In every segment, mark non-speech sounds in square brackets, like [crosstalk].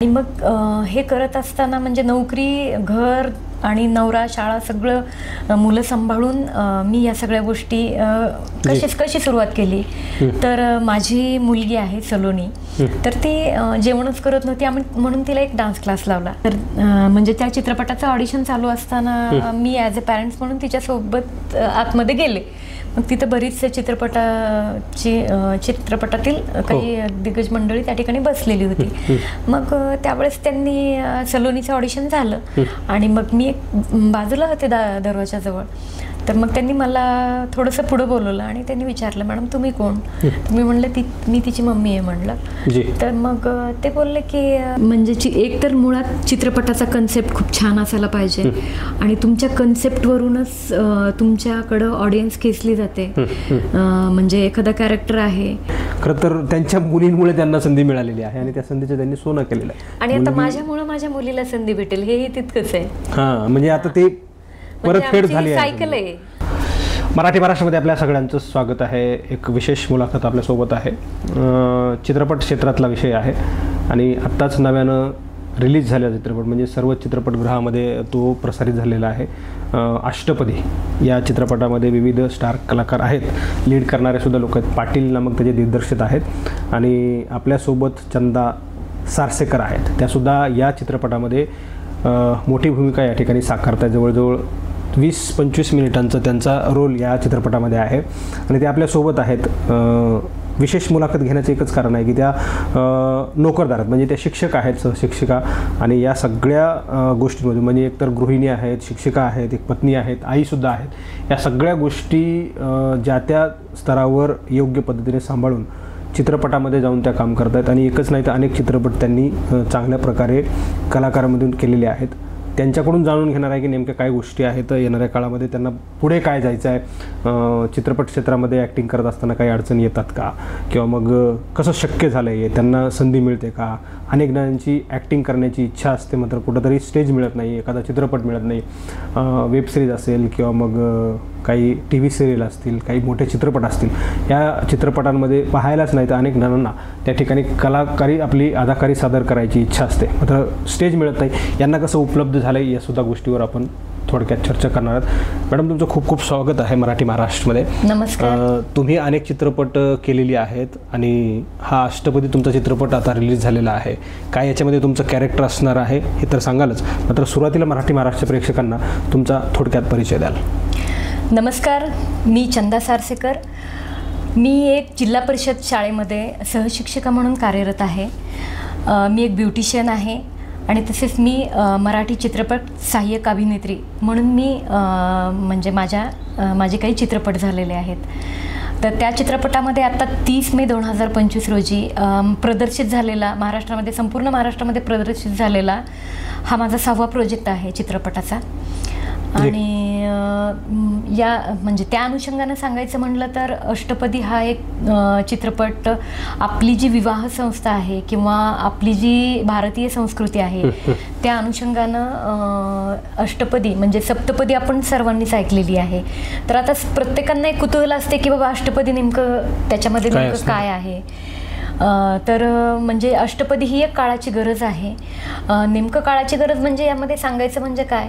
आणि मग हे करत असताना म्हणजे नोकरी घर आणि नवरा शाळा सगळं मुलं सांभाळून मी या सगळ्या गोष्टी कशी कशी सुरुवात केली? तर माझी मुलगी आहे सलोनी. तर ती जेवणच करत नव्हती. आम्ही म्हणून तिला एक डान्स क्लास लावला. तर म्हणजे त्या चित्रपटाचं ऑडिशन चालू असताना मी ॲज अ पॅरेंट्स म्हणून तिच्यासोबत आतमध्ये गेले. मग तिथं बरीच चित्रपटाची चित्रपटातील काही दिग्गज मंडळी त्या ठिकाणी बसलेली होती. मग त्यावेळेस त्यांनी सलोनीचं ऑडिशन झालं. आणि मग मी बाजूला होते दा दरवाजाजवळ. तर मग त्यांनी मला थोडंसं पुढं बोलवलं आणि त्यांनी विचारलं मॅडम तुम्ही कोण? मी म्हणलं ती मी तिची मम्मी आहे म्हणलं. तर मग ते बोलले की म्हणजे एक तर मुळात चित्रपटाचा कन्सेप्ट खूप छान असायला पाहिजे आणि तुमच्या कन्सेप्टवरूनच तुमच्याकडं ऑडियन्स खेचली जाते. म्हणजे एखादा कॅरेक्टर आहे. खरं तर त्यांच्या मुलींमुळे त्यांना संधी मिळालेली आहे आणि त्या संधीचं त्यांनी सोनं केलेलं आहे. आणि आता माझ्यामुळं माझ्या मुलीला संधी भेटेल हेही तितकंच आहे. हां म्हणजे आता ते परतफेड आमची झाली आहे. सायकल आहे. मराठी महाराष्ट्रामध्ये आपल्या सगळ्यांचं स्वागत आहे. एक विशेष मुलाखत आपल्यासोबत आहे. चित्रपट क्षेत्रातला विषय आहे. आणि आत्ताच नव्यानं रिलीज झालेला चित्रपट म्हणजे सर्व चित्रपटगृहामध्ये तो प्रसारित झालेला आहे. अष्टपदी या चित्रपटामध्ये विविध स्टार कलाकार आहेत. लीड करणारे सुद्धा लोक आहेत. पाटील नामक त्याचे दिग्दर्शक आहेत. आणि आपल्यासोबत चंदा सारसेकर आहेत. त्यासुद्धा या चित्रपटामध्ये मोठी भूमिका या ठिकाणी साकारत आहे जवळजवळ वीस पंचवीस मिनिटांचा त्यांचा रोल या चित्रपटामध्ये आहे. आणि ते आपल्यासोबत आहेत. विशेष मुलाखत घेण्याचं एकच कारण आहे की त्या नोकरदारात म्हणजे त्या शिक्षक आहेत सहशिक्षिका आणि या सगळ्या अं, गोष्टींमध्ये म्हणजे एकतर गृहिणी आहेत शिक्षिका आहेत एक पत्नी आहेत आईसुद्धा आहेत. या सगळ्या गोष्टी ज्या त्या स्तरावर योग्य पद्धतीने सांभाळून चित्रपटामध्ये जाऊन त्या काम करत आहेत आणि एकच नाही तर अनेक चित्रपट त्यांनी चांगल्या प्रकारे कलाकारामधून केलेले आहेत. त्यांच्याकडून जाणून घेणार आहे की नेमक्या काय गोष्टी आहेत येणाऱ्या काळामध्ये त्यांना पुढे काय जायचं आहे चित्रपट क्षेत्रामध्ये ॲक्टिंग करत असताना काही अडचणी येतात का? किंवा मग कसं शक्य झालं आहे त्यांना संधी मिळते का? अनेक जणांची ॲक्टिंग करण्याची इच्छा असते मात्र कुठंतरी स्टेज मिळत नाही एखादा चित्रपट मिळत नाही. वेबसिरीज असेल किंवा मग काही टी व्ही सिरियल असतील काही मोठे चित्रपट असतील या चित्रपटांमध्ये पाहायलाच नाही तर अनेक जणांना. त्या ठिकाणी कलाकारी आपली अदाकारी सादर करायची इच्छा असते. मात्र स्टेज मिळत नाही. यांना कसं उपलब्ध झालं आहे या सुद्धा गोष्टीवर आपण थोडक्यात चर्चा करणार आहोत. मॅडम तुमचं खूप खूप स्वागत आहे मराठी महाराष्ट्रमध्ये. नमस्कार. तुम्ही अनेक चित्रपट केलेली आहेत आणि हा अष्टपदी तुमचा चित्रपट आता रिलीज झालेला आहे. काय याच्यामध्ये तुमचं कॅरेक्टर असणार आहे हे तर सांगालच. मात्र सुरुवातीला मराठी महाराष्ट्र प्रेक्षकांना तुमचा थोडक्यात परिचय द्याल. नमस्कार मी चंदा सारसेकर. मी एक जिल्हा परिषद शाळेमध्ये सहशिक्षिका म्हणून कार्यरत आहे. मी एक ब्युटिशियन आहे आणि तसेच मी मराठी चित्रपट सहाय्यक अभिनेत्री म्हणून मी म्हणजे माझ्या माझे काही चित्रपट झालेले आहेत. तर त्या चित्रपटामध्ये आता तीस मे दोन हजार पंचवीस रोजी प्रदर्शित झालेला महाराष्ट्रामध्ये संपूर्ण महाराष्ट्रामध्ये प्रदर्शित झालेला हा माझा सहावा प्रोजेक्ट आहे चित्रपटाचा. आणि अ, म, या म्हणजे त्या अनुषंगानं सांगायचं म्हणलं तर अष्टपदी हा एक चित्रपट आपली जी विवाह संस्था आहे किंवा आपली जी भारतीय संस्कृती आहे [laughs] त्या अनुषंगानं अष्टपदी म्हणजे सप्तपदी आपण सर्वांनीच ऐकलेली आहे तर आता प्रत्येकांना एक कुतूहल असते की बाबा अष्टपदी नेमकं त्याच्यामध्ये नेमकं? काय आहे तर म्हणजे अष्टपदी ही एक काळाची गरज आहे. नेमकं काळाची गरज म्हणजे यामध्ये सांगायचं म्हणजे काय?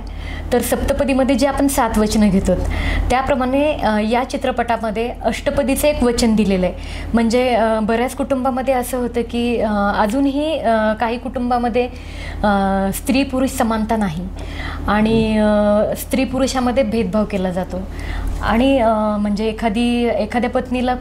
तर सप्तपदीमध्ये जे आपण सात वचनं घेतो त्याप्रमाणे या चित्रपटामध्ये अष्टपदीचं एक वचन दिलेलं आहे म्हणजे बऱ्याच कुटुंबामध्ये असं होतं की अजूनही काही कुटुंबामध्ये स्त्री पुरुष समानता नाही. आणि स्त्री पुरुषामध्ये भेदभाव केला जातो. आणि म्हणजे एखादी एखाद्या पत्नीला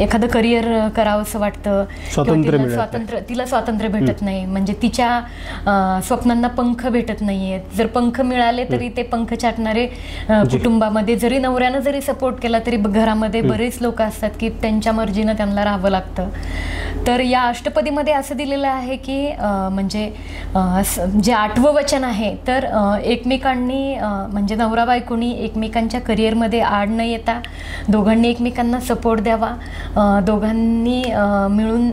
एखादं करिअर करावंसं वाटतं किंवा स्वातंत्र्य. स्वातंत्र्य तिला स्वातंत्र्य भेटत नाही. म्हणजे तिच्या स्वप्नांना पंख भेटत नाहीये जर पंख मिळाले तरी ते पंख छाटणारे अ, जी. कुटुंबामध्ये जरी नवऱ्यानं जरी सपोर्ट केला तरी घरामध्ये बरेच लोक असतात की त्यांच्या मर्जीनं त्यांना राहावं लागतं. तर या अष्टपदीमध्ये असं दिलेलं आहे की म्हणजे जे आठवं वचन आहे तर एकमेकांनी म्हणजे नवरा बायकोनी एकमेकांच्या करिअरमध्ये आड न येता दोघांनी एकमेकांना सपोर्ट द्यावा. दोघांनी मिळून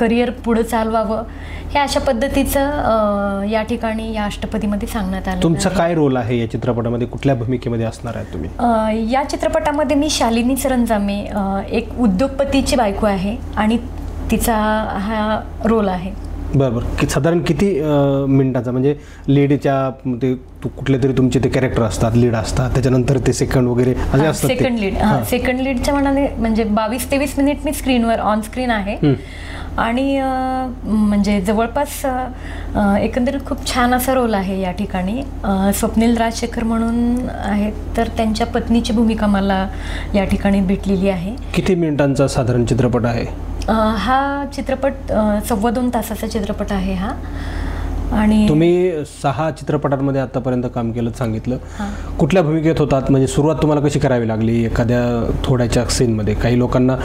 करिअर पुढं चालवावं हे अशा पद्धतीचं या ठिकाणी या अष्टपदीमध्ये सांगण्यात आलं तुमचा काय रोल आहे या चित्रपटामध्ये? कुठल्या भूमिकेमध्ये असणार आहे तुम्ही? या चित्रपटामध्ये मी शालिनी सरंजामे एक उद्योगपतीची बायको आहे आणि तिचा हा रोल आहे. बरं बरं. कि साधारण किती मिनिटाचा? म्हणजे लीडच्या ते तू कुठले तरी तुमचे ते कॅरेक्टर असतात लीड असतात त्याच्यानंतर ते सेकंड वगैरे असे असतात ते. सेकंड लीड हां. सेकंड लीडच्या मनाने म्हणजे बावीस तेवीस मिनिट मी स्क्रीनवर ऑन स्क्रीन आहे. आणि म्हणजे जवळपास एकंदरीत खूप छान असा रोल आहे या ठिकाणी. स्वप्नील राजशेखर म्हणून आहेत तर त्यांच्या पत्नीची भूमिका मला या ठिकाणी भेटलेली आहे. किती मिनिटांचा साधारण चित्रपट आहे? हा चित्रपट सव्वा दोन तासाचा चित्रपट आहे हा. आणि तुम्ही सहा चित्रपटांमध्ये आतापर्यंत काम केलं सांगितलं. कुठल्या भूमिकेत होतात? म्हणजे सुरुवात तुम्हाला कशी करावी लागली? एखाद्या थोड्याच्या सीनमध्ये. काही लोकांना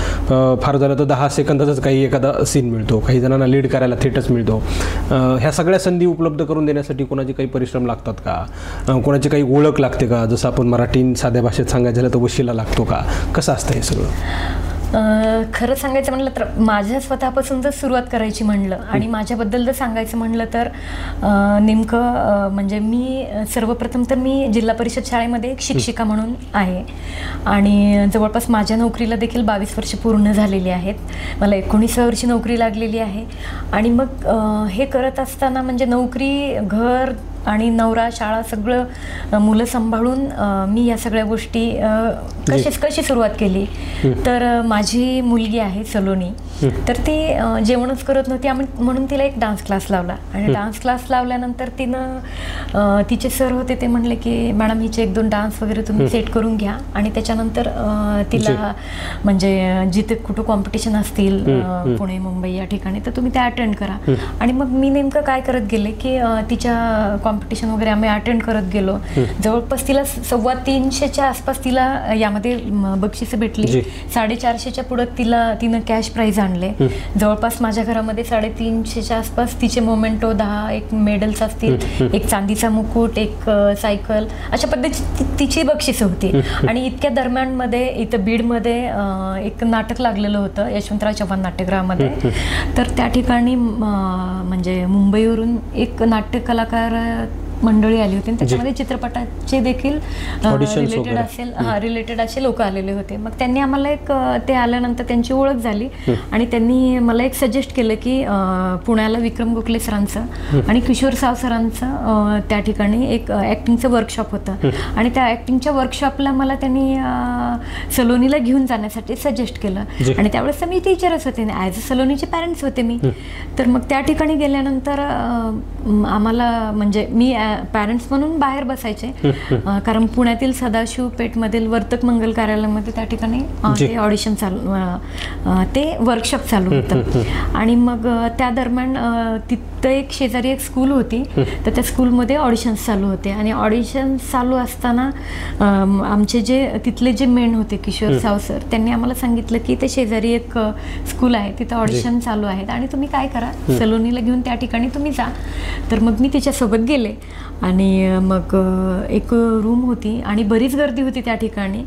फार झालं तर दहा सेकंदाचाच काही एखादा सीन मिळतो. काही जणांना लीड करायला थेटच मिळतो. ह्या सगळ्या संधी उपलब्ध करून देण्यासाठी कोणाचे काही परिश्रम लागतात का? कोणाची काही ओळख लागते का? जसं आपण मराठी साध्या भाषेत सांगायचं झालं तर वशिला लागतो का? कसं असतं हे सगळं? खरं सांगायचं म्हणलं तर माझ्या स्वतःपासून जर सुरुवात करायची म्हणलं आणि माझ्याबद्दल जर सांगायचं म्हणलं तर नेमकं म्हणजे मी सर्वप्रथम तर मी जिल्हा परिषद शाळेमध्ये एक शिक्षिका म्हणून आहे. आणि जवळपास माझ्या नोकरीला देखील बावीस वर्ष पूर्ण झालेली आहेत. मला एकोणीसाव्या वर्षी नोकरी लागलेली आहे. आणि मग हे करत असताना म्हणजे नोकरी घर आणि नवरा शाळा सगळं मुलं सांभाळून मी या सगळ्या गोष्टी कशी कशी सुरुवात केली? तर माझी मुलगी आहे सलोनी. तर ती जेवणच करत नव्हती. आम्ही म्हणून तिला एक डान्स क्लास लावला. आणि डान्स क्लास लावल्यानंतर तिनं तिचे सर होते ते म्हणले की मॅडम हिचे एक दोन डान्स वगैरे तुम्ही सेट करून घ्या. आणि त्याच्यानंतर तिला म्हणजे जिथे कुठं कॉम्पिटिशन असतील पुणे मुंबई या ठिकाणी तर तुम्ही त्या अटेंड करा. आणि मग मी नेमकं काय करत गेले की तिच्या कॉम्पिटिशन वगैरे आम्ही अटेंड करत गेलो. जवळपास तिला सव्वा तीनशेच्या आसपास तिला यामध्ये बक्षिसं. भेटली. साडेचारशेच्या पुढं तिला तिनं कॅश प्राईज आणले. जवळपास माझ्या घरामध्ये साडेतीनशेच्या आसपास तिचे मोमेंटो दहा एक मेडल्स असतील. एक चांदीचा मुकुट एक सायकल अशा पद्धतीची तिची बक्षिसं होती. आणि इतक्या दरम्यानमध्ये इथं बीडमध्ये एक नाटक लागलेलं होतं यशवंतराव चव्हाण नाट्यगृहामध्ये. तर त्या ठिकाणी म्हणजे मुंबईवरून एक नाट्य कलाकार मंडळी आली होती आणि त्याच्यामध्ये चित्रपटाचे देखील रिलेटेड. असेल हा रिलेटेड असे लोक आलेले होते. मग त्यांनी आम्हाला एक ते आल्यानंतर त्यांची ओळख झाली आणि त्यांनी मला एक सजेस्ट केलं की पुण्याला विक्रम गोखले सरांचं आणि किशोर साव सरांचं त्या ठिकाणी एक ॲक्टिंगचं वर्कशॉप होतं. आणि त्या ॲक्टिंगच्या वर्कशॉपला मला त्यांनी सलोनीला घेऊन जाण्यासाठी सजेस्ट केलं. आणि त्यावेळेस तर मी टीचरच होते. ॲज अ सलोनीचे पॅरेंट्स होते मी. तर मग त्या ठिकाणी गेल्यानंतर आम्हाला म्हणजे मी पॅरेंट्स म्हणून बाहेर बसायचे. कारण पुण्यातील सदाशिव पेठमधील वर्तक मंगल कार्यालयामध्ये त्या ठिकाणी. ते ऑडिशन चालू ते वर्कशॉप चालू होतं. आणि मग त्या दरम्यान तिथं एक शेजारी एक स्कूल होती. तर त्या स्कूलमध्ये ऑडिशन्स चालू होते. आणि ऑडिशन चालू असताना आमचे जे तिथले जे मेन होते किशोर साव सर त्यांनी आम्हाला सांगितलं की ते शेजारी एक स्कूल आहे. तिथं ऑडिशन चालू आहेत. आणि तुम्ही काय करा? सलोनीला घेऊन त्या ठिकाणी तुम्ही जा. तर मग मी तिच्यासोबत गेले. आणि मग एक रूम होती आणि बरीच गर्दी होती त्या ठिकाणी.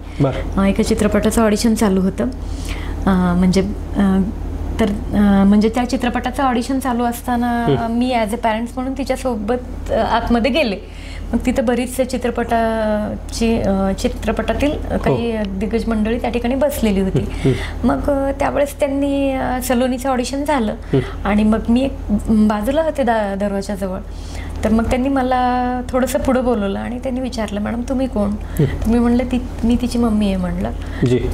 एका चित्रपटाचं ऑडिशन चालू होतं. म्हणजे तर म्हणजे त्या चित्रपटाचं ऑडिशन चालू असताना मी ॲज अ पॅरेंट्स म्हणून तिच्यासोबत आतमध्ये गेले. मग तिथं बरीच चित्रपटाची चित्रपटातील काही दिग्गज मंडळी त्या ठिकाणी बसलेली होती. मग त्यावेळेस त्यांनी सलोनीचं ऑडिशन झालं. आणि मग मी एक बाजूला होते दा दरवाजाजवळ तर मग त्यांनी मला थोडंसं पुढं बोलवलं आणि त्यांनी विचारलं मॅडम तुम्ही कोण? मी म्हणलं ती मी तिची मम्मी आहे म्हणलं.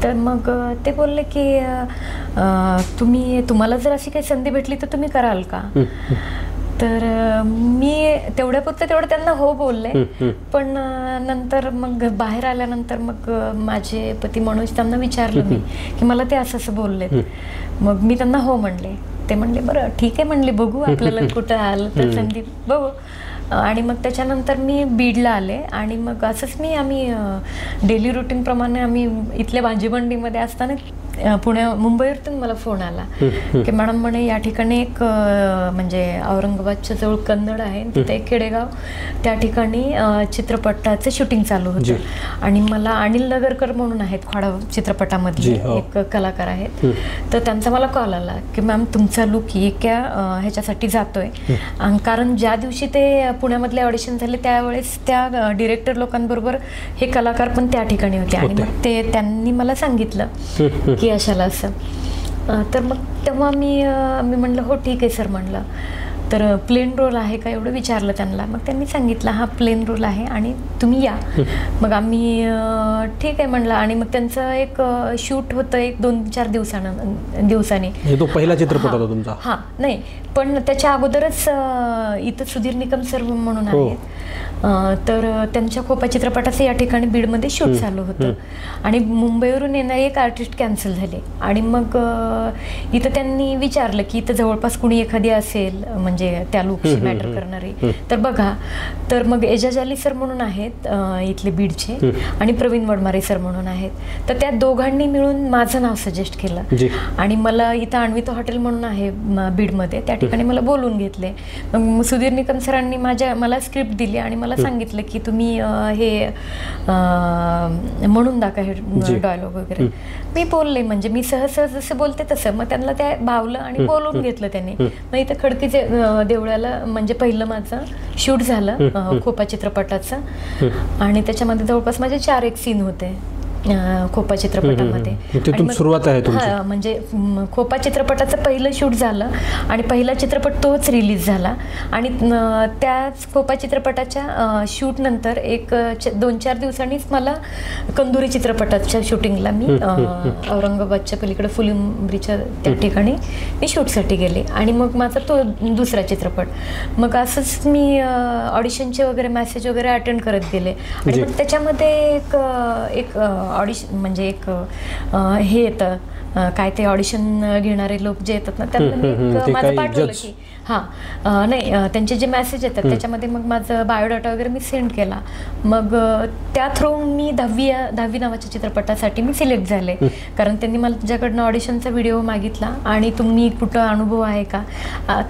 तर मग ते बोलले की तुम्ही तुम्हाला जर अशी काही संधी भेटली तर तुम्ही कराल का? तर मी तेवढ्यापुरतं तेवढं त्यांना हो बोलले. पण नंतर मग बाहेर आल्यानंतर मग माझे पती मनोज त्यांना विचारलं मी की मला ते असं असं बोलले मग मी त्यांना हो म्हणले. ते म्हणले बरं ठीक आहे म्हणले बघू आपल्याला कुठं आलं तर संधी बघू. आणि मग त्याच्यानंतर मी बीडला आले आणि मग असंच मी आम्ही डेली रुटीनप्रमाणे आम्ही इथल्या भाजीमंडीमध्ये असताना अ, पुण्या मुंबईवरतून मला फोन आला की मॅडम म्हणे या ठिकाणी एक म्हणजे औरंगाबादच्या जवळ कन्नड आहे तिथे एक खेडेगाव त्या ठिकाणी चित्रपटाचं शूटिंग चालू. होतं. आणि मला अनिल नगरकर म्हणून आहेत खोडा चित्रपटामधले हो. एक कलाकार आहेत. तर त्यांचा मला कॉल आला की मॅम तुमचा लुक एका ह्याच्यासाठी जातोय. कारण ज्या दिवशी ते पुण्यामधले ऑडिशन झाले त्यावेळेस त्या डिरेक्टर लोकांबरोबर हे कलाकार पण त्या ठिकाणी होते. आणि. मग ते त्यांनी मला सांगितलं की अशाला असं. तर मग तेव्हा मी मी म्हणलं हो ठीक आहे सर म्हणलं. तर प्लेन रोल आहे का एवढं विचारलं त्यांना. मग त्यांनी सांगितलं हा प्लेन रोल आहे आणि तुम्ही या. [laughs] मग आम्ही ठीक आहे म्हणलं आणि मग त्यांचं एक शूट होतं एक दोन चार दिवसानं दिवसांनी. हे तो पहिला चित्रपट. होता तुमचा? हा नाही. पण त्याच्या अगोदरच इथं सुधीर निकम सर म्हणून हो. आहेत. तर त्यांच्या खोपा चित्रपटाचं या ठिकाणी बीडमध्ये शूट झालं होतं. आणि मुंबईवरून येणारे एक आर्टिस्ट कॅन्सल झाले. आणि मग इथं त्यांनी विचारलं की इथं जवळपास कुणी एखादी असेल म्हणजे त्या लुकशी मॅटर करणारी. तर बघा तर मग एजाज अली सर म्हणून आहेत इथले बीडचे आणि प्रवीण वडमारे सर म्हणून आहेत. तर त्या दोघांनी मिळून माझं नाव सजेस्ट केलं. आणि मला इथं आणवितो हॉटेल म्हणून आहे बीडमध्ये. त्या ठिकाणी मला बोलून घेतले. मग सुधीर निकम सरांनी माझ्या मला स्क्रिप्ट दिली आणि मला सांगितलं की तुम्ही हे म्हणून दाखवा. हे डायलॉग वगैरे. मी बोलले म्हणजे मी सहज सहज जसं बोलते तसं. मग त्यांना त्या भावलं आणि बोलून घेतलं त्यांनी. मग इथं खडकीचे देवळाला म्हणजे पहिलं माझं शूट झालं खोपा चित्रपटाचं. आणि त्याच्यामध्ये जवळपास माझे चार एक सीन होते. खोपा चित्रपटामध्ये. तिथून सुरुवात आहे. हा, म्हणजे खोपा चित्रपटाचं पहिलं शूट झालं आणि पहिला चित्रपट तोच रिलीज झाला. आणि त्याच खोपा चित्रपटाच्या शूट नंतर एक दोन चार दिवसांनीच मला कंदुरी चित्रपटाच्या शूटिंगला मी औरंगाबादच्या पलीकडे फुलिंब्रीच्या त्या ठिकाणी मी शूटसाठी गेले. आणि मग माझा तो दुसरा चित्रपट. मग असंच मी ऑडिशनचे वगैरे मेसेज वगैरे अटेंड करत गेले. आणि. मग त्याच्यामध्ये एक एक ऑडिशन म्हणजे एक हे येतं काय ते ऑडिशन घेणारे लोक जे येतात ना त्यांना माझं पाठवलं. की हां नाही त्यांचे जे मेसेज येतात त्याच्यामध्ये मग माझं बायोडाटा वगैरे मी सेंड केला. मग त्या थ्रू मी दहावी दहावी नावाच्या चित्रपटासाठी मी सिलेक्ट झाले. कारण त्यांनी मला तुझ्याकडनं ऑडिशनचा व्हिडिओ मागितला आणि तुम्ही कुठं अनुभव आहे का?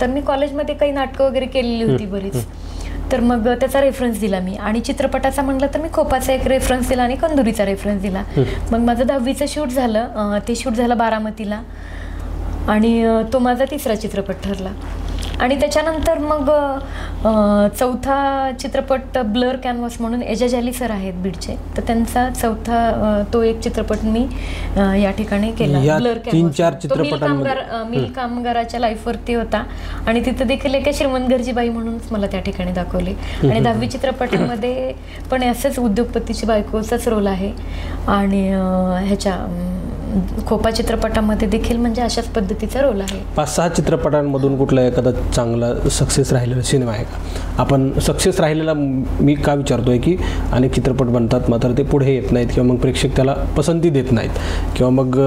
तर मी कॉलेजमध्ये काही नाटकं वगैरे केलेली होती बरीच. तर मग त्याचा रेफरन्स दिला मी. आणि चित्रपटाचा म्हणलं तर मी खोपाचा एक रेफरन्स दिला आणि कंदुरीचा रेफरन्स दिला. मग माझं दहावीचं शूट झालं. ते शूट झालं बारामतीला. आणि तो माझा तिसरा चित्रपट ठरला. आणि त्याच्यानंतर मग चौथा चित्रपट ब्लर कॅनव्हास म्हणून एजाज अली सर आहेत बीडचे. तर त्यांचा चौथा तो एक चित्रपट मी या ठिकाणी केला. ब्लर तीन चार तो मिल कामगार मिल कामगाराच्या लाईफवरती होता. आणि तिथं देखील एका श्रीमंत गरजीबाई म्हणूनच मला त्या ठिकाणी दाखवली. आणि दहावी चित्रपटामध्ये पण असंच उद्योगपतीची बायकोचाच रोल आहे. आणि ह्याच्या खोपा चित्रपटामध्ये देखील म्हणजे अशाच पद्धतीचा रोल आहे. पाच सहा चित्रपटांमधून कुठला एखादा चांगला सक्सेस राहिलेला सिनेमा आहे का? आपण सक्सेस राहिलेला मी का विचारतोय की अनेक चित्रपट बनतात मात्र ते पुढे येत नाहीत किंवा मग प्रेक्षक त्याला पसंती देत नाहीत. किंवा मग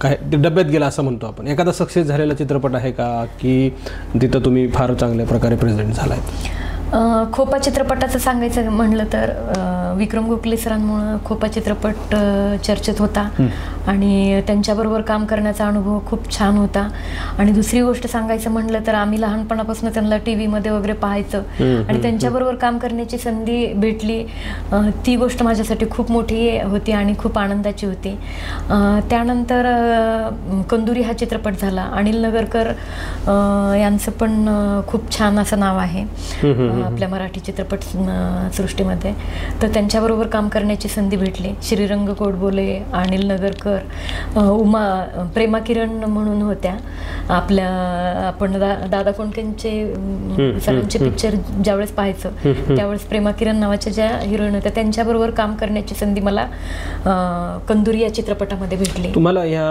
काय ते डब्यात गेला असं म्हणतो आपण. एखादा सक्सेस झालेला चित्रपट आहे का की तिथं तुम्ही फार चांगल्या प्रकारे प्रेझेंट झालाय? आहे खोपा चित्रपटाचं सांगायचं म्हणलं तर विक्रम गोखले सरांमुळं खोपा चित्रपट चर्चेत होता. आणि त्यांच्याबरोबर काम करण्याचा अनुभव खूप छान होता. आणि दुसरी गोष्ट सांगायचं म्हणलं तर आम्ही लहानपणापासून त्यांना टी व्हीमध्ये वगैरे पाहायचं. आणि त्यांच्याबरोबर काम करण्याची संधी भेटली. ती गोष्ट माझ्यासाठी खूप मोठी होती आणि खूप आनंदाची होती. त्यानंतर कंदुरी हा चित्रपट झाला. अनिल नगरकर यांचं पण खूप छान असं नाव आहे. आपल्या मराठी चित्रपट सृष्टीमध्ये. तर त्यांच्याबरोबर काम करण्याची संधी भेटली. श्रीरंग कोडबोले अनिल नगरकर उमा प्रेमा किरण म्हणून होत्या. आपल्या आपण दा दादा कोंडकेंचे अम, सरांचे पिक्चर ज्यावेळेस पाहायचं त्यावेळेस प्रेमा किरण नावाच्या ज्या हिरोईन होत्या त्यांच्याबरोबर काम करण्याची संधी मला कंदुरी या चित्रपटामध्ये भेटली. तुम्हाला ह्या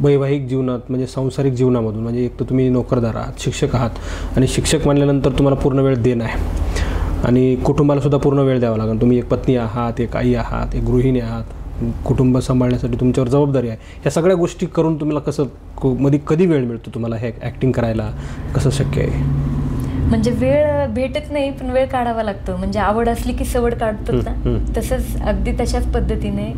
वैवाहिक जीवनात म्हणजे सांसारिक जीवनामधून म्हणजे एक तर तुम्ही नोकरदार आहात शिक्षक आहात आणि शिक्षक म्हणल्यानंतर तुम्हाला पूर्ण वेळ देणं आहे. आणि कुटुंबाला सुद्धा पूर्ण वेळ द्यावा लागेल. तुम्ही एक पत्नी आहात एक आई आहात एक गृहिणी आहात. कुटुंब सांभाळण्यासाठी तुमच्यावर जबाबदारी आहे. या सगळ्या गोष्टी करून तुम्हाला कसं मध्ये कधी वेळ मिळतो तुम्हाला हे ॲक्टिंग करायला? कसं शक्य आहे? म्हणजे वेळ भेटत नाही पण वेळ काढावा लागतो. म्हणजे आवड असली की सवड काढतात ना. तसंच अगदी तशाच पद्धतीने.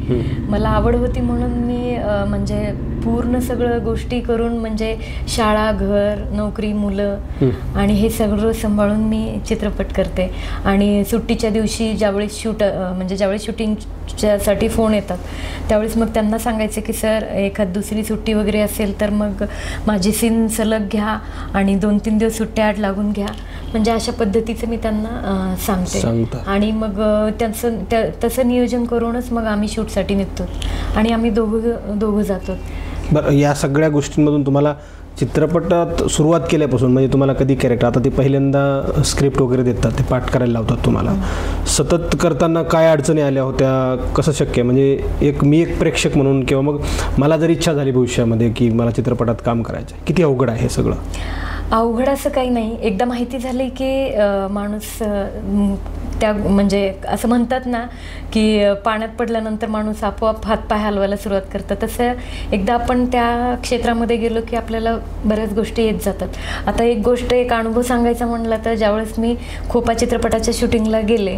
मला आवड होती म्हणून मी म्हणजे पूर्ण सगळं गोष्टी करून म्हणजे शाळा घर नोकरी मुलं आणि हे सगळं सांभाळून मी चित्रपट करते. आणि सुट्टीच्या दिवशी ज्यावेळेस शूट म्हणजे ज्यावेळेस शूटिंगच्यासाठी फोन येतात त्यावेळेस मग त्यांना सांगायचं की सर एखाद दुसरी सुट्टी वगैरे असेल तर मग माझी सीन सलग घ्या आणि दोन तीन दिवस सुट्ट्या आठ लागून घ्या. म्हणजे अशा पद्धतीचं मी त्यांना सांगते. आणि मग त्याचं त्या तसं नियोजन करूनच मग आम्ही शूटसाठी निघतो. आणि आम्ही दोघं दोघं जातो. बरं या सगळ्या गोष्टींमधून तुम्हाला चित्रपटात सुरुवात केल्यापासून म्हणजे तुम्हाला कधी कॅरेक्टर आता ते पहिल्यांदा स्क्रिप्ट वगैरे देतात ते पाठ करायला लावतात तुम्हाला. सतत करताना काय अडचणी आल्या होत्या? कसं शक्य आहे? म्हणजे एक मी एक प्रेक्षक म्हणून किंवा मग मला जर इच्छा झाली भविष्यामध्ये की मला चित्रपटात काम करायचं किती अवघड आहे हे सगळं? अवघड असं काही नाही. एकदा माहिती झाली की माणूस त्या म्हणजे असं म्हणतात ना की पाण्यात पडल्यानंतर माणूस आपोआप हातपाय हलवायला सुरुवात करतं तसं एकदा आपण त्या क्षेत्रामध्ये गेलो की आपल्याला बऱ्याच गोष्टी येत जातात. आता एक गोष्ट एक अनुभव सांगायचा म्हणला तर ज्यावेळेस मी खोपा चित्रपटाच्या शूटिंगला गेले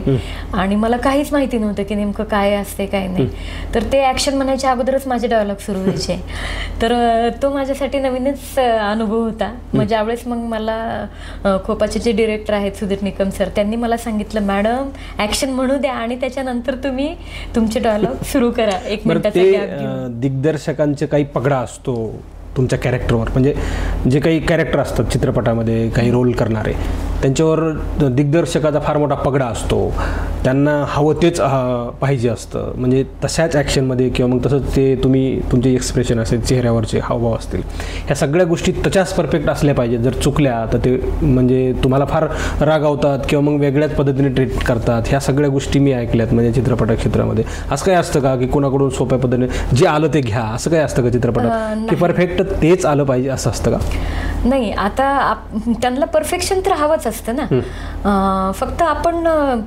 आणि मला काहीच माहिती नव्हतं की नेमकं काय असते काय नाही. तर ते ॲक्शन म्हणायच्या अगोदरच माझे डायलॉग सुरू व्हायचे. [laughs] तर तो माझ्यासाठी नवीनच अनुभव होता. मग ज्यावेळेस मग मला खोपाचे जे डिरेक्टर आहेत सुधीर निकम सर त्यांनी मला सांगितलं मॅडम ॲक्शन म्हणू द्या आणि त्याच्यानंतर तुम्ही तुमचे डायलॉग सुरू करा. एक मिनिटाचा अं, दिग्दर्शकांचे काही पगडा असतो तुमच्या कॅरेक्टरवर म्हणजे जे काही कॅरेक्टर असतात चित्रपटामध्ये काही रोल करणारे त्यांच्यावर दिग्दर्शकाचा फार मोठा पगडा असतो. त्यांना हवं तेच पाहिजे असतं. म्हणजे तशाच ॲक्शनमध्ये किंवा मग तसंच ते तुम्ही तुमचे एक्सप्रेशन असेल चेहऱ्यावरचे हावभाव असतील ह्या सगळ्या गोष्टी तशाच परफेक्ट असल्या पाहिजेत. जर चुकल्या तर ते म्हणजे तुम्हाला फार रागावतात किंवा मग वेगळ्याच पद्धतीने ट्रीट करतात. ह्या सगळ्या गोष्टी मी ऐकल्यात म्हणजे चित्रपट क्षेत्रामध्ये. असं काय असतं का की कोणाकडून सोप्या पद्धतीने जे आलं ते घ्या असं काय असतं का चित्रपटात. की परफेक्ट तेच आलं पाहिजे असं असतं का? नाही आता त्यांना परफेक्शन तर हवंच असतं ना. फक्त आपण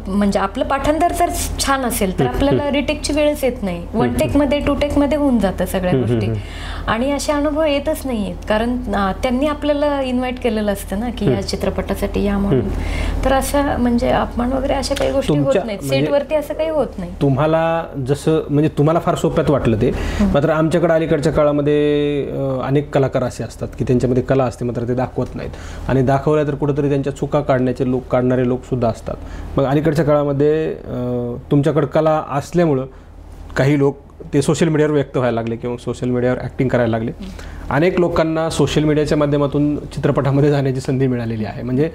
म्हणजे आपलं पाठांतर जर छान असेल तर आपल्याला रिटेकची वेळच येत नाही. वन टेकमध्ये टू टेकमध्ये होऊन जातं सगळ्या गोष्टी. आणि असे अनुभव येतच नाही आहेत कारण त्यांनी आपल्याला इन्व्हाइट केलेलं असतं ना की या चित्रपटासाठी या म्हणून. तर असं म्हणजे अपमान वगैरे अशा काही गोष्टी होत नाहीत. म्हणजे- सेटवरती असं काही होत नाही. तुम्हाला जसं म्हणजे तुम्हाला फार सोप्यात वाटलं ते. मात्र आमच्याकडे अलीकडच्या काळामध्ये अनेक कलाकार असे असतात की त्यांच्यामध्ये कला असते. मात्र ते दाखवत नाहीत. आणि दाखवल्या तर कुठंतरी त्यांच्या चुका काढण्याचे लोक काढणारे लोकसुद्धा असतात. मग अलीकडच्या काळामध्ये तुमच्याकडं कला असल्यामुळं काही लोक ते सोशल मीडियावर व्यक्त व्हायला लागले किंवा सोशल मीडियावर ॲक्टिंग करायला लागले. अनेक लोकांना सोशल मीडियाच्या माध्यमातून चित्रपटामध्ये जाण्याची संधी मिळालेली आहे. म्हणजे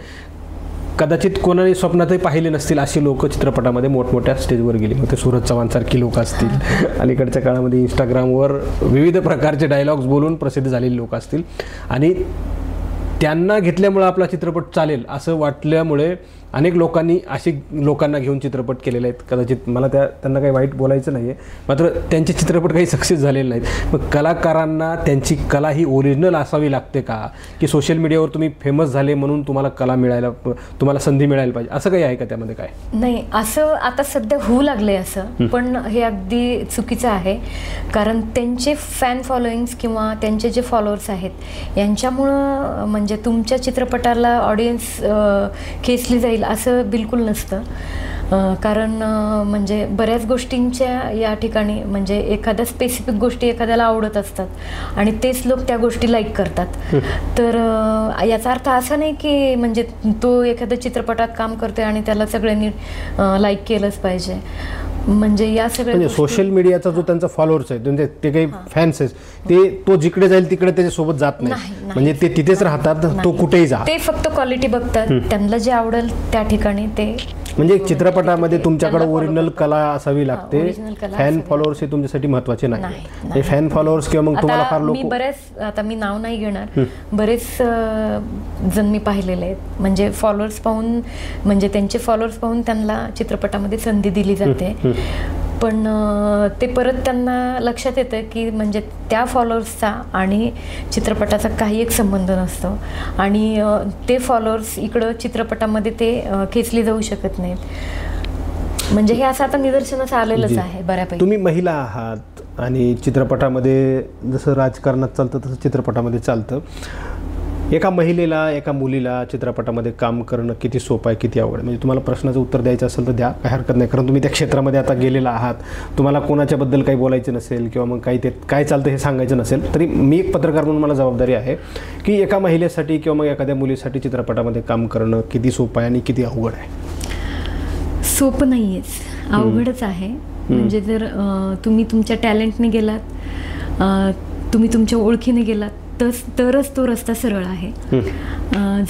कदाचित कोणाने स्वप्नातही पाहिले नसतील अशी लोक चित्रपटामध्ये मोठमोठ्या स्टेजवर गेली. मग ते सूरज चव्हाणसारखी लोक असतील. अलीकडच्या काळामध्ये इंस्टाग्रामवर विविध प्रकारचे डायलॉग्स बोलून प्रसिद्ध झालेली लोक असतील. आणि त्यांना घेतल्यामुळं आपला चित्रपट चालेल असं वाटल्यामुळे अनेक लोकांनी अशी लोकांना घेऊन चित्रपट केलेले आहेत. कदाचित मला त्या त्यांना काही वाईट बोलायचं नाही आहे मात्र त्यांचे चित्रपट काही सक्सेस झालेले नाहीत. मग कलाकारांना त्यांची कला ही ओरिजिनल असावी लागते का? की सोशल मीडियावर तुम्ही फेमस झाले म्हणून तुम्हाला कला मिळायला तुम्हाला संधी मिळायला पाहिजे? असं काही आहे का त्यामध्ये काय? नाही असं आता सध्या होऊ लागलंय असं. पण हे अगदी चुकीचं आहे. कारण त्यांचे फॅन फॉलोईंग्स किंवा त्यांचे जे फॉलोअर्स आहेत यांच्यामुळं म्हणजे तुमच्या चित्रपटाला ऑडियन्स खेचली जाईल असं बिलकुल नसतं. कारण म्हणजे बऱ्याच गोष्टींच्या या ठिकाणी म्हणजे एखाद्या स्पेसिफिक गोष्टी एखाद्याला आवडत असतात आणि तेच लोक त्या गोष्टी लाईक करतात. तर याचा अर्थ असा नाही की म्हणजे तो एखाद्या चित्रपटात काम करतोय आणि त्याला सगळ्यांनी लाईक केलंच पाहिजे. म्हणजे या सगळ्या म्हणजे सोशल मीडियाचा जो त्यांचा फॉलोअर्स आहे म्हणजे ते काही फॅन्स आहेत ते तो जिकडे जाईल तिकडे त्याच्यासोबत जात नाही. म्हणजे ते तिथेच राहतात तो. कुठेही जा. ते फक्त क्वालिटी बघतात. त्यांना जे आवडेल त्या ठिकाणी ते म्हणजे चित्रपटामध्ये तुमच्याकडे ओरिजिनल. कला असावी लागते. फॅन असावी. फॉलोअर्स हे तुमच्यासाठी महत्त्वाचे नाही हे फॅन फॉलोअर्स किंवा मग तुम्हाला फार मी लोक बऱ्याच आता मी नाव नाही घेणार. बरेच जण मी पाहिलेले आहेत. म्हणजे फॉलोअर्स पाहून म्हणजे त्यांचे फॉलोअर्स पाहून त्यांना चित्रपटामध्ये संधी दिली जाते. पण ते परत त्यांना लक्षात येतं की म्हणजे त्या फॉलोअर्सचा आणि चित्रपटाचा काही एक संबंध नसतो. आणि ते फॉलोअर्स इकडं चित्रपटामध्ये ते खेचले जाऊ शकत नाहीत. म्हणजे हे असं आता निदर्शनास आलेलंच. आहे बऱ्यापैकी. तुम्ही महिला आहात आणि चित्रपटामध्ये जसं राजकारणात चालतं तसं चित्रपटामध्ये चालतं. एका महिलेला एका मुलीला चित्रपटामध्ये काम करणं किती सोपं आहे किती आवड आहे? म्हणजे तुम्हाला प्रश्नाचं उत्तर द्यायचं असेल तर द्या काही हरकत नाही. कारण तुम्ही त्या क्षेत्रामध्ये आता गेलेला आहात. तुम्हाला कोणाच्याबद्दल काही बोलायचं नसेल किंवा मग काही ते काय चालतं हे सांगायचं नसेल तरी मी एक पत्रकार म्हणून मला जबाबदारी आहे की एका महिलेसाठी किंवा मग एखाद्या मुलीसाठी चित्रपटामध्ये काम करणं किती सोपं आहे आणि किती अवघड आहे? सोपं नाहीयेच अवघडच आहे. म्हणजे जर तुम्ही तुमच्या टॅलेंटने गेलात तुम्ही तुमच्या ओळखीने गेलात तस तरच तो रस्ता सरळ आहे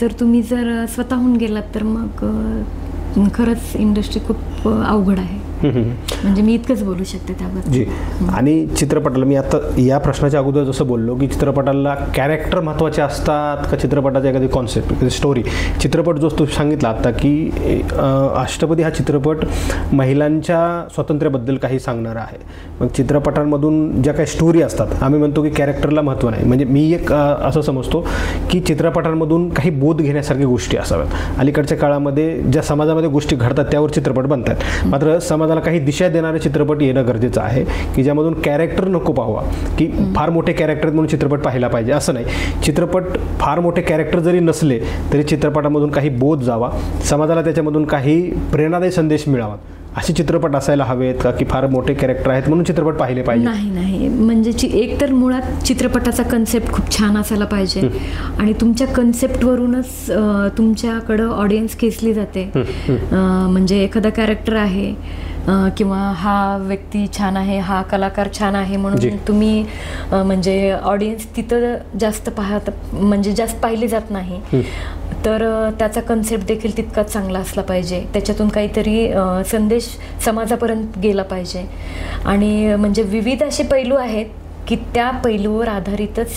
जर तुम्ही जर स्वतःहून गेलात तर मग खरंच इंडस्ट्री खूप अवघड आहे. म्हणजे मी इतकंच बोलू शकते त्याबद्दल. जी. आणि चित्रपटाला मी आता या प्रश्नाच्या अगोदर जसं बोललो की चित्रपटाला कॅरेक्टर महत्त्वाचे असतात का चित्रपटाची एखादी कॉन्सेप्ट एखादी स्टोरी चित्रपट जो तू सांगितला आता की अष्टपदी हा चित्रपट महिलांच्या स्वातंत्र्याबद्दल काही सांगणारा आहे. मग चित्रपटांमधून ज्या काही स्टोरी असतात आम्ही म्हणतो की कॅरेक्टरला महत्त्व नाही. म्हणजे मी एक असं समजतो की चित्रपटांमधून काही बोध घेण्यासारख्या गोष्टी असाव्यात. अलीकडच्या काळामध्ये ज्या समाजामध्ये गोष्टी घडतात त्यावर चित्रपट बनतात. मात्र समाजाला काही दिशा देणारे चित्रपट येणं गरजेचं आहे की ज्यामधून कॅरेक्टर नको पाहावा की फार मोठे कॅरेक्टर म्हणून चित्रपट पाहायला पाहिजे असं नाही. चित्रपट फार मोठे कॅरेक्टर जरी नसले तरी चित्रपटामधून काही बोध जावा समाजाला त्याच्यामधून काही प्रेरणादायी संदेश मिळावा असे चित्रपट असायला हवेत का की फार मोठे कॅरेक्टर आहेत म्हणून चित्रपट पाहिले पाहिजे? नाही नाही. म्हणजे एक तर मुळात चित्रपटाचा कन्सेप्ट खूप छान असायला पाहिजे. आणि तुमच्या कन्सेप्टवरूनच तुमच्याकडं ऑडियन्स खेचली जाते. म्हणजे एखादा कॅरेक्टर आहे किंवा हा व्यक्ती छान आहे हा कलाकार छान आहे. म्हणून तुम्ही म्हणजे ऑडियन्स तिथं जास्त पाहत म्हणजे जास्त पाहिली जात नाही. तर त्याचा कन्सेप्ट देखील तितकाच चांगला असला पाहिजे. त्याच्यातून काहीतरी संदेश समाजापर्यंत गेला पाहिजे. आणि म्हणजे विविध असे पैलू आहेत की त्या पैलूवर आधारितच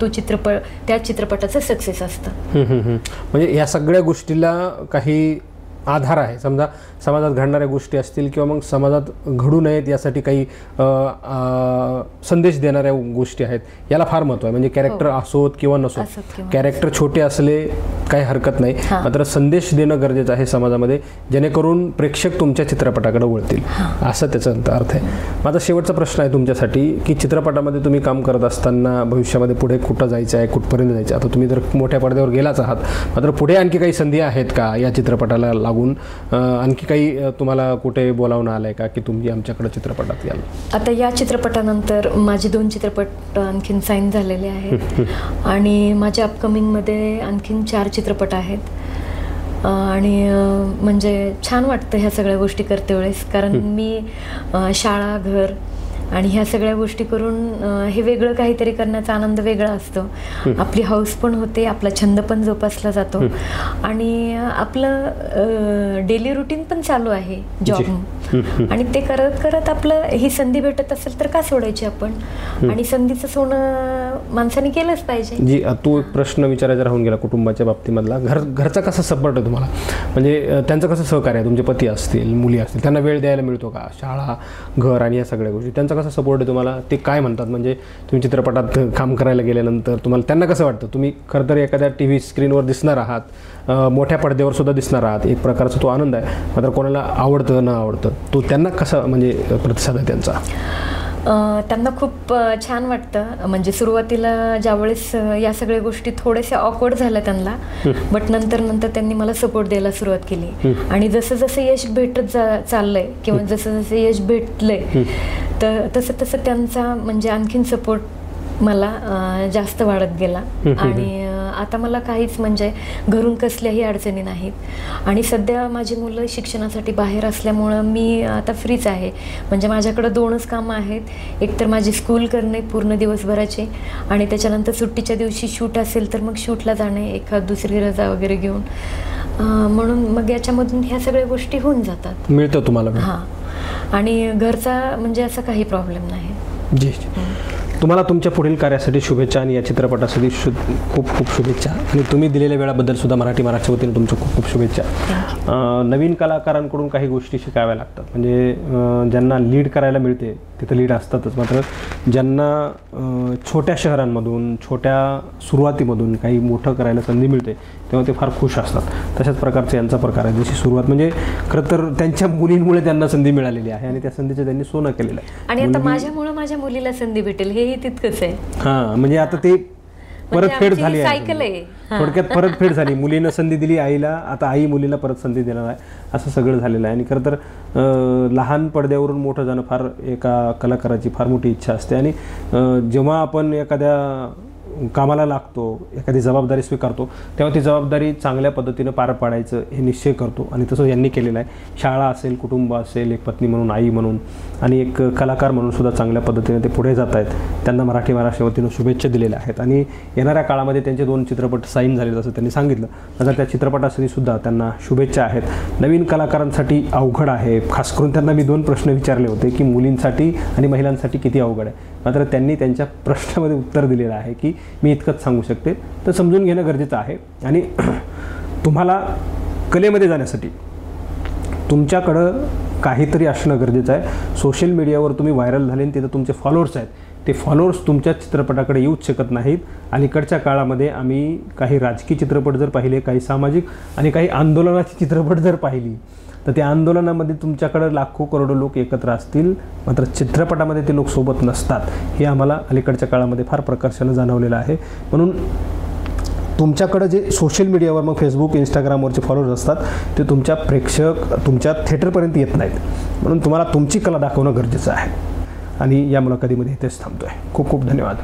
तो चित्रपट त्या चित्रपटाचं सक्सेस असतं. म्हणजे या सगळ्या गोष्टीला काही आधार आहे. समजा समाजात घडणाऱ्या गोष्टी असतील किंवा मग समाजात घडू नयेत यासाठी काही संदेश देणाऱ्या गोष्टी आहेत याला फार महत्त्व आहे. म्हणजे कॅरेक्टर हो. असोत किंवा नसोत. कॅरेक्टर छोटे असले काही हरकत नाही. मात्र संदेश देणं गरजेचं आहे समाजामध्ये जेणेकरून प्रेक्षक तुमच्या चित्रपटाकडे वळतील. असा त्याचा अर्थ आहे. माझा शेवटचा प्रश्न आहे तुमच्यासाठी की चित्रपटामध्ये तुम्ही काम करत असताना भविष्यामध्ये पुढे कुठं जायचं आहे कुठपर्यंत जायचं आहे? आता तुम्ही जर मोठ्या पडद्यावर गेलाच आहात मात्र पुढे आणखी काही संधी आहेत का या चित्रपटाला लागून अ, आणखी काही तुम्हाला कुठे बोलावणं आलं आहे का? की तुम्ही आमच्याकडे चित्रपटात याल? आता या चित्रपटानंतर माझे दोन चित्रपट आणखीन साईन झालेले आहेत. [laughs] आणि माझ्या अपकमिंगमध्ये आणखीन चार चित्रपट आहेत. आणि म्हणजे छान वाटतं ह्या सगळ्या गोष्टी करते वेळेस कारण मी शाळा घर आणि ह्या सगळ्या गोष्टी करून हे वेगळं काहीतरी करण्याचा आनंद वेगळा असतो. आपली हाऊस पण होते आपला छंद पण जोपासला जातो. आणि आपलं डेली रुटीन पण चालू आहे जॉब आणि ते करत करत आपलं ही संधी भेटत असेल तर का सोडायची आपण? आणि संधीचं सोनं माणसाने केलंच पाहिजे. जी तो एक प्रश्न विचारायचा राहून गेला कुटुंबाच्या बाबतीमधला. घर घरचा कसा सपोर्ट आहे तुम्हाला? म्हणजे त्यांचं कसं सहकार्य आहे? तुमचे पती असतील मुली असतील त्यांना वेळ द्यायला मिळतो का? शाळा घर आणि या सगळ्या गोष्टी. त्यांचा कसा सपोर्ट आहे तुम्हाला? ते काय म्हणतात? म्हणजे तुम्ही चित्रपटात काम करायला गेल्यानंतर तुम्हाला त्यांना कसं वाटतं? तुम्ही खरं तर एखाद्या टी व्ही स्क्रीनवर दिसणार आहात. मोठ्या पडद्यावर सुद्धा दिसणार आहात. एक प्रकारचा तो आनंद आहे. मात्र कोणाला आवडतं न आवडतं तो त्यांना कसा म्हणजे प्रतिसाद आहे त्यांचा? त्यांना खूप छान वाटतं. म्हणजे सुरुवातीला ज्यावेळेस या सगळ्या गोष्टी थोड्याशा ऑकवर्ड झाल्या त्यांना बट नंतर नंतर त्यांनी मला सपोर्ट द्यायला सुरुवात केली. आणि जसं जसं यश भेटत जा चाललंय किंवा जसं जसं यश भेटलंय तर तसं तसं त्यांचा म्हणजे आणखीन सपोर्ट मला जास्त वाढत गेला. आणि आता मला काहीच म्हणजे घरून कसल्याही अडचणी नाहीत. आणि सध्या माझी मुलं शिक्षणासाठी बाहेर असल्यामुळं मी आता फ्रीच आहे. म्हणजे माझ्याकडं दोनच कामं आहेत. एक तर माझी स्कूल करणे पूर्ण दिवसभराची आणि त्याच्यानंतर सुट्टीच्या दिवशी शूट असेल तर मग शूटला जाणे एखाद दुसरी रजा वगैरे घेऊन. म्हणून मग याच्यामधून ह्या सगळ्या गोष्टी होऊन जातात. मिळतं तुम्हाला? हां. आणि घरचा म्हणजे असा काही प्रॉब्लेम नाही. जी. तुम्हाला तुमच्या पुढील कार्यासाठी शुभेच्छा आणि या चित्रपटासाठी शु खूप खूप शुभेच्छा. आणि तुम्ही दिलेल्या वेळाबद्दल सुद्धा मराठी महाराष्ट्र वतीने तुमच्या खूप खूप शुभेच्छा. नवीन कलाकारांकडून काही गोष्टी शिकाव्या लागतात. म्हणजे ज्यांना लीड करायला मिळते तिथं लीड असतातच. मात्र ज्यांना छोट्या शहरांमधून छोट्या सुरुवातीमधून काही मोठं करायला संधी मिळते तेव्हा ते फार खुश असतात. तशाच प्रकारचा यांचा प्रकार आहे. जशी सुरुवात म्हणजे खरं तर त्यांच्या मुलींमुळे त्यांना संधी मिळालेली आहे आणि त्या संधीचं त्यांनी सोनं केलेलं आहे. आणि आता माझ्यामुळं माझ्या मुलीला संधी भेटेल हेही तितकंच आहे. हा म्हणजे आता ते परतफेड आमची झाली आहे. सायकल आहे. हा. थोडक्यात परतफेड झाली. मुलीनं संधी दिली आईला. आता आई मुलीला परत संधी देणार आहे. असं सगळं झालेलं आहे. आणि खरं तर अं, लहान पडद्यावरून मोठं जाणं फार एका कलाकाराची फार मोठी इच्छा असते. आणि अं, जेव्हा आपण एखाद्या कामाला लागतो एखादी जबाबदारी स्वीकारतो तेव्हा ती जबाबदारी चांगल्या पद्धतीनं पार पाडायचं हे निश्चय करतो. आणि तसं यांनी केलेलं आहे. शाळा असेल कुटुंब असेल एक पत्नी म्हणून आई म्हणून आणि एक कलाकार म्हणून सुद्धा चांगल्या पद्धतीने ते पुढे जात आहेत. त्यांना मराठी महाराष्ट्र वतीनं शुभेच्छा दिलेल्या आहेत. आणि येणाऱ्या काळामध्ये त्यांचे दोन चित्रपट साईन झालेत असं त्यांनी सांगितलं. तसं त्या चित्रपटासाठी सुद्धा त्यांना शुभेच्छा आहेत. नवीन कलाकारांसाठी अवघड आहे. खास करून त्यांना मी दोन प्रश्न विचारले होते की मुलींसाठी आणि महिलांसाठी किती अवघड आहे. मात्र त्यांनी त्यांच्या प्रश्नामध्ये उत्तर दिलेलं आहे की मी इतकंच सांगू शकते. तर समजून घेणं गरजेचं आहे. आणि [clears throat] तुम्हाला कलेमध्ये जाण्यासाठी तुमच्याकडं काहीतरी असणं गरजेचं आहे. सोशल मीडियावर तुम्ही व्हायरल झाले आणि तिथं तुमचे फॉलोअर्स आहेत. ते फॉलोअर्स तुमच्या चित्रपटाकडे येऊच शकत नाहीत. अलीकडच्या काळामध्ये आम्ही काही राजकीय चित्रपट जर पाहिले काही सामाजिक आणि काही आंदोलनाची चित्रपट जर पाहिली तर त्या आंदोलनामध्ये तुमच्याकडं लाखो करोडो लोक एकत्र असतील. मात्र चित्रपटामध्ये ते लोक सोबत नसतात. हे आम्हाला अलीकडच्या काळामध्ये फार प्रकर्षानं जाणवलेलं आहे. म्हणून तुमच्याकडं जे सोशल मीडियावर मग फेसबुक इंस्टाग्रामवरचे फॉलोअर्स असतात ते तुमच्या प्रेक्षक तुमच्या थिएटरपर्यंत येत नाहीत. म्हणून तुम्हाला तुमची कला दाखवणं गरजेचं आहे. आणि या मुलाखतीमध्ये इथेच थांबतो आहे खूप खूप धन्यवाद.